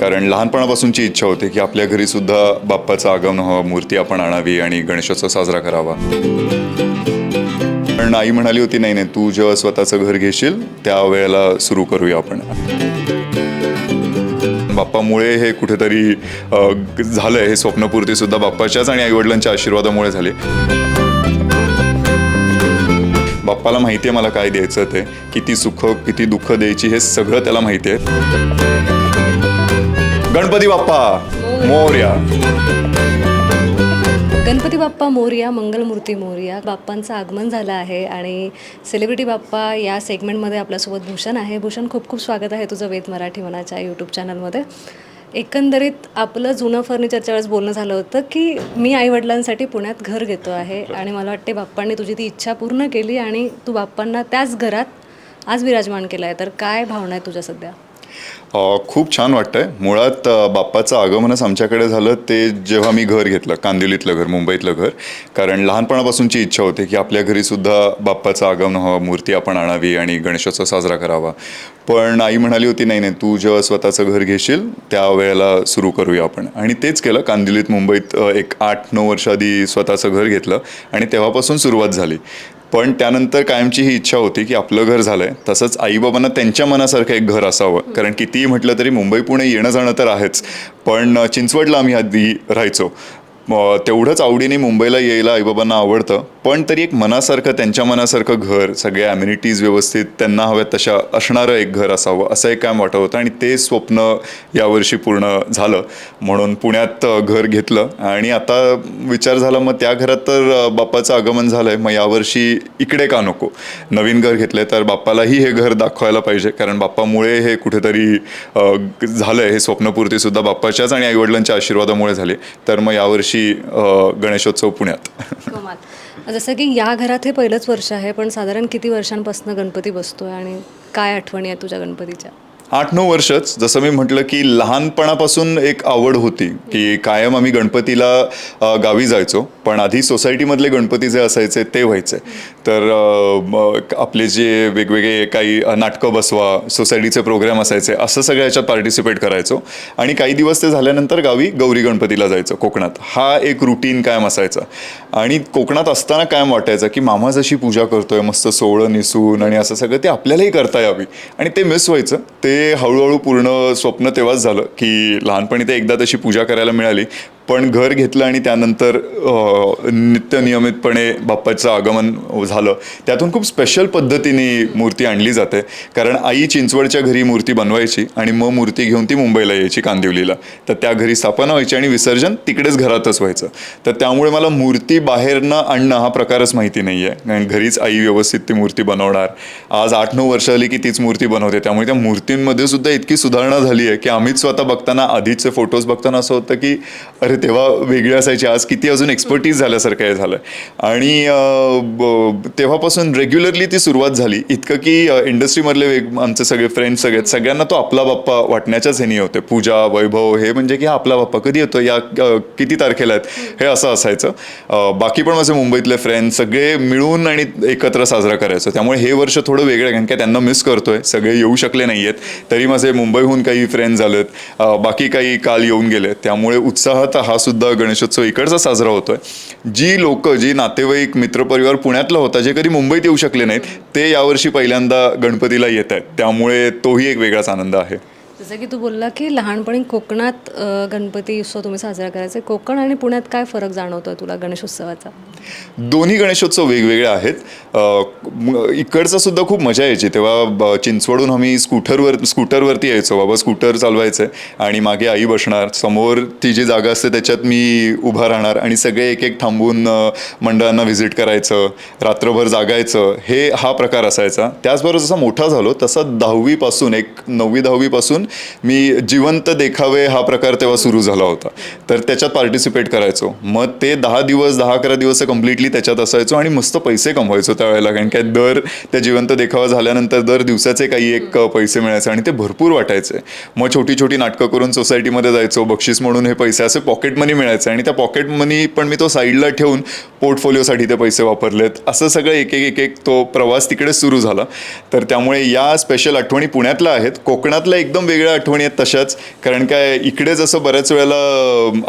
कारण लहानपणापासूनची इच्छा होती की आपल्या घरी सुद्धा बाप्पाचं आगमन व्हावं मूर्ती आपण आणावी आणि गणेशोत्सव साजरा करावा. पण आई म्हणाली होती नाही नाही तू जेव्हा स्वतःचं घर घेशील त्यावेळेला सुरू करूया आपण. बाप्पामुळे हे कुठेतरी झालंय हे स्वप्नपूर्ती सुद्धा बाप्पाच्याच आणि आईवडिलांच्या आशीर्वादामुळे झाली. बाप्पाला माहिती आहे मला काय द्यायचं ते. किती सुख किती दुःख द्यायची हे सगळं त्याला माहिती आहे गणपती बाप्पा मोर्या. गणपती बाप्पा मोर्या मंगलमूर्ती मोर्या. बाप्पांचं आगमन झालं आहे आणि सेलिब्रिटी बाप्पा या सेगमेंटमध्ये आपल्यासोबत भूषण आहे. भूषण खूप खूप स्वागत आहे तुझं वेद मराठी मनाच्या यूट्यूब चॅनलमध्ये एकंदरीत आपलं जुनं फर्निचरच्या वेळेस बोलणं झालं होतं की मी आईवडिलांसाठी पुण्यात घर घेतो आहे आणि मला वाटते बाप्पांनी तुझी ती इच्छा पूर्ण केली आणि तू बाप्पांना त्याच घरात आज विराजमान केलं आहे. तर काय भावना आहे तुझ्या सध्या? खूप छान वाटतंय. मुळात बाप्पाचं आगमनच आमच्याकडे झालं ते जेव्हा मी घर घेतलं कांदिवलीतलं घर मुंबईतलं घर. कारण लहानपणापासूनची इच्छा होती की आपल्या घरी सुद्धा बाप्पाचं आगमन व्हावं मूर्ती आपण आणावी आणि गणेशोत्सव साजरा करावा. पण आई म्हणाली होती नाही नाही तू जेव्हा स्वतःचं घर घेशील त्या वेळेला सुरू करूया आपण. आणि तेच केलं. कांदिवलीत मुंबईत एक आठ नऊ वर्ष आधी स्वतःचं घर घेतलं आणि तेव्हापासून सुरुवात झाली. पण त्यानंतर कायमची ही इच्छा होती की आपलं घर झालंय. तसंच आईबाबांना त्यांच्या मनासारखं एक घर असावं. कारण कितीही म्हटलं तरी मुंबई पुणे येणं जाणं तर आहेच. पण चिंचवडला आम्ही आधी राहायचो. तेवढंच आवडीने मुंबईला यायला आईबाबांना आवडतं. पण तरी एक मनासारखं त्यांच्या मनासारखं घर सगळ्या ॲम्युनिटीज व्यवस्थित त्यांना हव्यात तशा असणारं एक घर असावं असं एक काम वाटत होतं. आणि ते स्वप्न यावर्षी पूर्ण झालं. म्हणून पुण्यात घर घेतलं. आणि आता विचार झाला मग त्या घरात तर बाप्पाचं आगमन झालंय. मग यावर्षी इकडे का नको? नवीन घर घेतलंय तर बाप्पालाही हे घर दाखवायला पाहिजे. कारण बाप्पामुळे हे कुठेतरी झालं झालंय. हे स्वप्नपूर्तीसुद्धा बाप्पाच्याच आणि आईवडिलांच्या आशीर्वादामुळे झाले. तर मग यावर्षी वर्षी गणेशोत्सव पुण्यात. कमाल जसं की या घरात हे पहिलंच वर्ष आहे पण साधारण किती वर्षांपासून गणपती बसतोय आणि काय आठवणी आहे तुझ्या गणपतीच्या? आठ नऊ वर्षच जसं मी म्हटलं की लहानपणापासून एक आवड होती की कायम आम्ही गणपतीला अ, गावी जायचो. पण आधी सोसायटीमधले गणपती जे असायचे ते व्हायचे. तर अ, म- आपले जे वेगवेगळे काही अ, नाटकं बसवा सोसायटीचे प्रोग्राम असायचे असं सगळ्या याच्यात पार्टिसिपेट करायचो. आणि काही दिवस ते झाल्यानंतर गावी गौरी गणपतीला जायचं कोकणात. हा एक रुटीन कायम असायचा. आणि कोकणात असताना कायम वाटायचं की मामा जशी पूजा करतोय मस्त सोहळं निसून आणि असं सगळं ते आपल्यालाही करता यावी. आणि ते मिस व्हायचं. ते हळूहळू पूर्ण स्वप्न तेव्हाच झालं की लहानपणी ते एकदा तशी पूजा करायला मिळाली. पण घर घेतलं आणि त्यानंतर नित्य नियमितपणे बाप्पाचं आगमन झालं. त्यातून खूप स्पेशल पद्धतीने मूर्ती आणली जाते. कारण आई चिंचवडच्या घरी मूर्ती बनवायची आणि मग मूर्ती घेऊन ती मुंबईला यायची कांदिवलीला. तर त्या घरी स्थापना व्हायची आणि विसर्जन तिकडेच घरातच व्हायचं. तर त्यामुळे मला मूर्ती बाहेरनं आणणं हा प्रकारच माहिती नाही आहे कारण घरीच आई व्यवस्थित ती मूर्ती बनवणार. आज आठ नऊ वर्ष आली की तीच मूर्ती बनवते. त्यामुळे त्या मूर्तींमध्ये सुद्धा इतकी सुधारणा झाली आहे की आम्हीच स्वतः बघताना आधीचे फोटोज बघताना असं होतं की अरे तेव्हा वेगळी असायची. आज किती अजून एक्सपर्टीज झाल्यासारखं हे झालं आणि ब- तेव्हापासून रेग्युलरली ती सुरुवात झाली. इतकं की इंडस्ट्रीमधले वेग आमचे सगळे फ्रेंड्स सगळे सगळ्यांना तो आपला बाप्पा वाटण्याच्याच ह्यानी होते. पूजा वैभव हे म्हणजे की हा आपला बाप्पा कधी येतो? या किती तारखेला आहेत? हे असं असायचं. बाकी पण माझे मुंबईतले फ्रेंड्स सगळे मिळून आणि एकत्र साजरा करायचो. त्यामुळे हे वर्ष थोडं वेगळं आहे. कारण की त्यांना मिस करतोय. सगळे येऊ शकले नाही आहेत तरी माझे मुंबईहून काही फ्रेंड्स झालेत बाकी काही काल येऊन गेले त्यामुळे उत्साहात हा सुद्धा गणेशोत्सव इकडचा साजरा होतोय. जी लोक जी नातेवाईक मित्रपरिवार पुण्यातला होता जे कधी मुंबईत येऊ शकले नाहीत ते यावर्षी पहिल्यांदा गणपतीला येत आहेत. त्यामुळे तोही एक वेगळाच आनंद आहे. जसं की तू बोलला की लहानपणी कोकणात गणपती उत्सव तुम्ही साजरा करायचे. कोकण आणि पुण्यात काय फरक जाणवतोय तुला गणेशोत्सवाचा? दोन्ही गणेशोत्सव वेगवेगळे आहेत. इकडचा सुद्धा खूप मजा यायची. तेव्हा ब- चिंचवडून आम्ही स्कूटरवर स्कूटरवरती यायचो. बाबा स्कूटर चालवायचं आणि मागे आई बसणार. समोर ती जी जागा असते त्याच्यात मी उभा राहणार आणि सगळे एक एक थांबून मंडळांना व्हिजिट करायचं रात्रभर जागायचं. हे हा प्रकार असायचा. त्याचबरोबर जसा मोठा झालो तसा दहावीपासून एक नववी दहावीपासून मी जिवंत देखावे हा प्रकार तेव्हा सुरू झाला होता. तर त्याच्यात पार्टिसिपेट करायचो. मग ते दहा दिवस दहा अकरा दिवस कम्प्लिटली त्याच्यात असायचो आणि मस्त पैसे कमवायचो त्यावेळेला. कारण काय दर त्या जिवंत देखावा झाल्यानंतर दर दिवसाचे काही एक पैसे मिळायचे आणि ते भरपूर वाटायचे. मग छोटी छोटी नाटकं करून सोसायटीमध्ये जायचो. बक्षीस म्हणून हे पैसे असे पॉकेट मनी मिळायचे आणि त्या पॉकेट मनी पण मी तो साईडला ठेवून पोर्टफोलिओसाठी ते पैसे वापरलेत. असं सगळं एक एक एक एक तो प्रवास तिकडे सुरू झाला. तर त्यामुळे या स्पेशल आठवणी पुण्यातल्या आहेत. कोकणातल्या एकदम वेगळ्या आठवणी आहेत तशाच. कारण काय इकडे जसं बऱ्याच वेळेला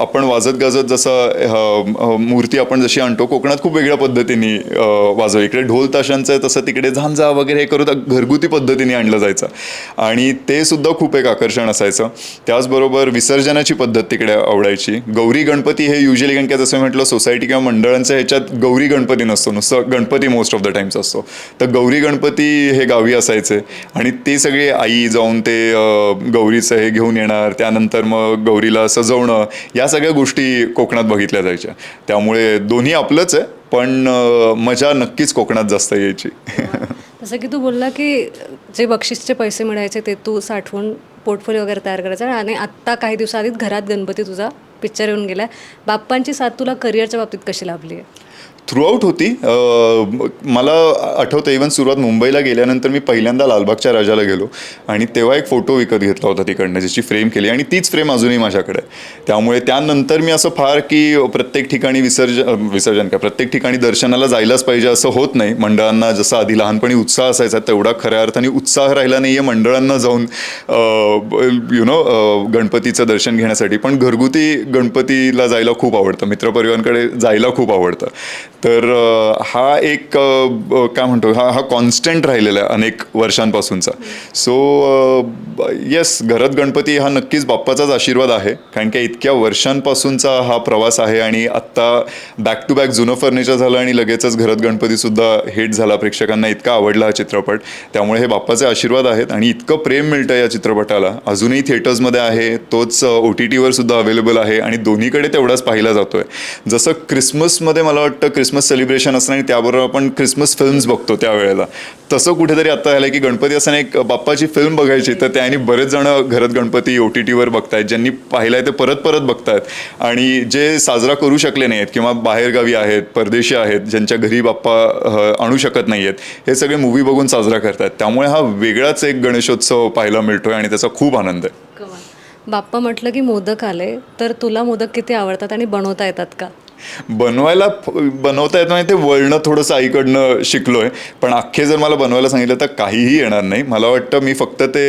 आपण वाजत गाजत जसं मूर्ती आपण जशी आणतो कोकणात खूप वेगळ्या पद्धतीने वाजव. इकडे ढोल ताशांचं आहे तसं तिकडे झांजा वगैरे हे करू घरगुती पद्धतीने आणलं जायचं. आणि ते सुद्धा खूप एक आकर्षण असायचं. त्याचबरोबर विसर्जनाची पद्धत तिकडे आवडायची. गौरी गणपती हे युजली कारण काय जसं मी म्हटलं सोसायटी किंवा मंडळांच्या ह्याच्यात गौरी गणपती नसतो नुसतं Ganpati most of the times असतो. तर गौरी गणपती हे गावी असायचे. आणि ते सगळे आई जाऊन ते गौरीचं हे घेऊन येणार त्यानंतर मग गौरीला सजवणं या सगळ्या गोष्टी कोकणात बघितल्या जायच्या. त्यामुळे दोन्ही आपलंच आहे पण मजा नक्कीच कोकणात जास्त यायची. जसं की तू बोलला की जे बक्षीसचे पैसे मिळायचे ते तू साठवून पोर्टफोलिओ वगैरे तयार करायचा आणि आत्ता काही दिवसाआधीच घरात गणपती तुझा पिक्चर येऊन गेला बाप्पांची साथ तुला करिअरच्या बाबतीत कशी लाभली आहे थ्रूआउट होती. मला आठवतं इवन सुरुवात मुंबईला गेल्यानंतर मी पहिल्यांदा लालबागच्या राजाला गेलो आणि तेव्हा एक फोटो विकत घेतला होता तिकडनं ज्याची फ्रेम केली. आणि तीच फ्रेम अजूनही माझ्याकडे. आहे त्यामुळे त्यानंतर मी असं फार की प्रत्येक ठिकाणी विसर्जन विसर्जन काय प्रत्येक ठिकाणी दर्शनाला जायलाच पाहिजे असं होत नाही. मंडळांना जसं आधी लहानपणी उत्साह असायचा तेवढा खऱ्या अर्थाने उत्साह राहिला नाही आहे मंडळांना जाऊन. यु नो गणपतीचं दर्शन घेण्यासाठी. पण घरगुती गणपतीला जायला खूप आवडतं. मित्रपरिवारांकडे जायला खूप आवडतं. तर हा एक ब- काय म्हणतो हा हा कॉन्स्टंट राहिलेला आहे अनेक वर्षांपासूनचा. सो येस घरात गणपती हा नक्कीच बाप्पाचाच आशीर्वाद आहे. कारण की इतक्या वर्षांपासूनचा हा प्रवास आहे आणि आत्ता बॅक टू बॅक जुनं फर्निचर झालं आणि लगेचच घरात गणपतीसुद्धा हिट झाला. प्रेक्षकांना इतका आवडला हा चित्रपट. त्यामुळे हे बाप्पाचे आशीर्वाद आहेत आणि इतकं प्रेम मिळतं या चित्रपटाला. अजूनही थिएटर्समध्ये आहे तोच ओ टी टीवर सुद्धा अवेलेबल आहे आणि दोन्हीकडे तेवढाच पाहिला जातोय. जसं क्रिसमसमध्ये मला वाटतं क्रिस क्रिसमस सेलिब्रेशन असणं आणि त्याबरोबर आपण क्रिसमस फिल्म्स बघतो त्यावेळेला. तसं कुठेतरी आता झालं की गणपती असताना एक बाप्पाची फिल्म बघायची तर त्याने बरेच जण घरात गणपती ओ टी टीवर बघतायत ज्यांनी पाहिलाय ते परत परत बघतायत. आणि जे साजरा करू शकले नाहीत किंवा बाहेरगावी आहेत परदेशी आहेत ज्यांच्या घरी बाप्पा आणू शकत नाही आहेत हे सगळे मूवी बघून साजरा करतात त्यामुळे हा वेगळाच एक गणेशोत्सव पाहायला मिळतोय आणि त्याचा खूप आनंद आहे. बाप्पा म्हटलं की मोदक आले तर तुला मोदक किती आवडतात आणि बनवता येतात का? बनवायला बनवता येत नाही ते वळणं थोडंसं आईकडनं शिकलोय. पण अख्खे जर मला बनवायला सांगितलं तर काहीही येणार नाही. मला वाटतं मी फक्त ते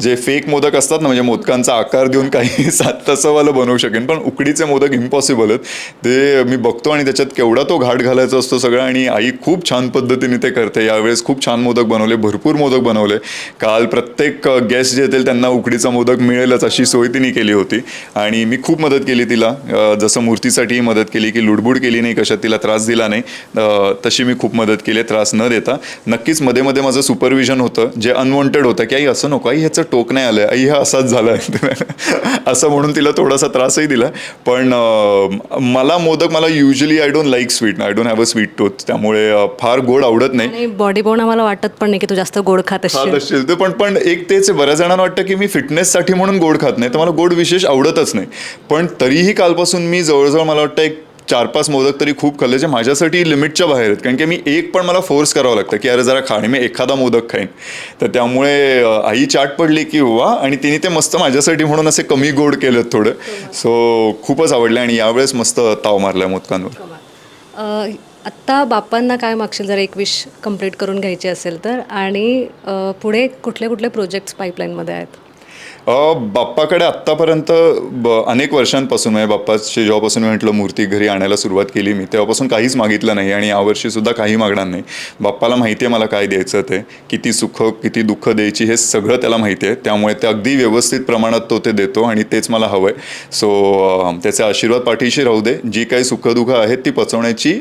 जे फेक मोदक असतात ना म्हणजे मोदकांचा आकार देऊन काही सात तसंवालं बनवू शकेन. पण उकडीचे मोदक इम्पॉसिबल आहेत. ते मी बघतो आणि त्याच्यात केवढा तो घाट घालायचा असतो सगळं आणि आई खूप छान पद्धतीने ते करते. यावेळेस खूप छान मोदक बनवले भरपूर मोदक बनवले. काल प्रत्येक गेस्ट जे येतील त्यांना उकडीचा मोदक मिळेलच अशी सोय तिने केली होती. आणि मी खूप मदत केली तिला. जसं मूर्तीसाठी मदत केली की लुडबुड केली नाही कशात तिला त्रास दिला नाही तशी मी खूप मदत केली त्रास न देता. नक्कीच मध्ये मध्ये माझं सुपरविजन होतं जे अनवॉन्टेड होतं की आई असं नको आई ह्याचं टोक नाही आलं आई हा असाच झाला असं म्हणून तिला थोडासा त्रासही दिला. पण मला मोदक मला usually I don't like sweet I don't have a sweet tooth त्यामुळे फार गोड आवडत नाही. बॉडी पाहून आम्हाला वाटत पण नाही की तू जास्त गोड खात असशील. पण पण एक तेच बऱ्याच जणांना वाटतं की मी फिटनेससाठी म्हणून गोड खात नाही. तर मला गोड विशेष आवडतच नाही. पण तरीही कालपासून मी जवळजवळ मला वाटतं चार पाच मोदक तरी खूप खाल्ले जे माझ्यासाठी लिमिटच्या बाहेर आहेत. कारण की मी एक पण मला फोर्स करावं लागतं की अरे जरा खा आणि मी एखादा मोदक खाईन. तर त्यामुळे आई चाट पडली की वा आणि तिने ते मस्त माझ्यासाठी म्हणून असे कमी गोड केलेत थोडं. सो खूपच आवडले आणि यावेळेस मस्त ताव मारला मोदकांवर. आत्ता बापांना काय मागशील? जर एक विश कंप्लीट करून घ्यायची असेल तर. आणि पुढे कुठले कुठले प्रोजेक्ट्स पाईपलाईनमध्ये आहेत? बाप्पाकडे आत्तापर्यंत ब अनेक वर्षांपासून म्हणजे बाप्पाचे जेव्हापासून मी म्हटलं मूर्ती घरी आणायला सुरुवात केली मी तेव्हापासून काहीच मागितलं नाही आणि यावर्षी सुद्धा काही मागणार नाही. बाप्पाला माहिती आहे मला काय द्यायचं ते किती सुख किती दुःख द्यायची हे सगळं त्याला माहिती आहे. त्यामुळे ते अगदी व्यवस्थित प्रमाणात तो ते देतो आणि तेच मला हवं आहे सो त्याचे आशीर्वाद पाठीशी राहू दे. जी काही सुखदुःख आहेत ती पचवण्याची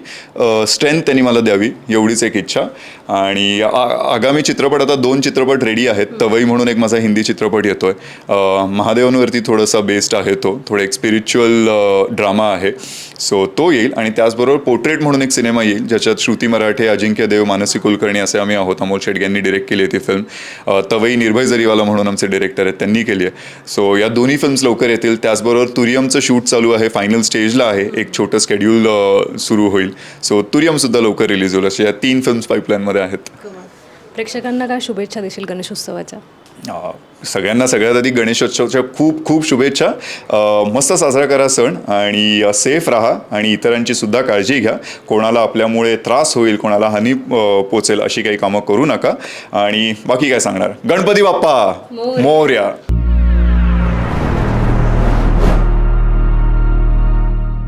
स्ट्रेंथ त्यांनी मला द्यावी एवढीच एक इच्छा. आणि आ- आगामी चित्रपट आता दोन चित्रपट रेडी आहेत. तवई म्हणून एक माझा हिंदी चित्रपट येतोय. महादेवांवरती थोडासा बेस्ड आहे तो. थोडं एक स्पिरिच्युअल ड्रामा आहे. सो तो येईल आणि त्याचबरोबर पोर्ट्रेट म्हणून एक सिनेमा येईल ज्याच्यात श्रुती मराठे अजिंक्य देव मानसी कुलकर्णी असे आम्ही आहोत. अमोल शेट यांनी डिरेक्ट केली आहे ती फिल्म तवई निर्भय जरीवाला म्हणून आमचे डिरेक्टर आहेत त्यांनी केली आहे. सो या दोन्ही फिल्म्स लवकर येतील. त्याचबरोबर तुरियमचं शूट चालू आहे फायनल स्टेजला आहे. एक छोटं स्केड्यूल सुरू होईल. सो तुरियमसुद्धा लवकर रिलीज होईल. अशा या तीन फिल्म्स पाईपलाईनमध्ये आहेत. प्रेक्षकांना काय शुभेच्छा देशील गणेशोत्सवाच्या? सगळ्यांना सगळ्यात आधी गणेशोत्सवाच्या खूप खूप शुभेच्छा. मस्त साजरा करा सण आणि सेफ राहा आणि इतरांची सुद्धा काळजी घ्या. कोणाला आपल्यामुळे त्रास होईल कोणाला हानी पोचेल अशी काही कामं करू नका. आणि बाकी काय सांगणार? गणपती बाप्पा! मोर्या.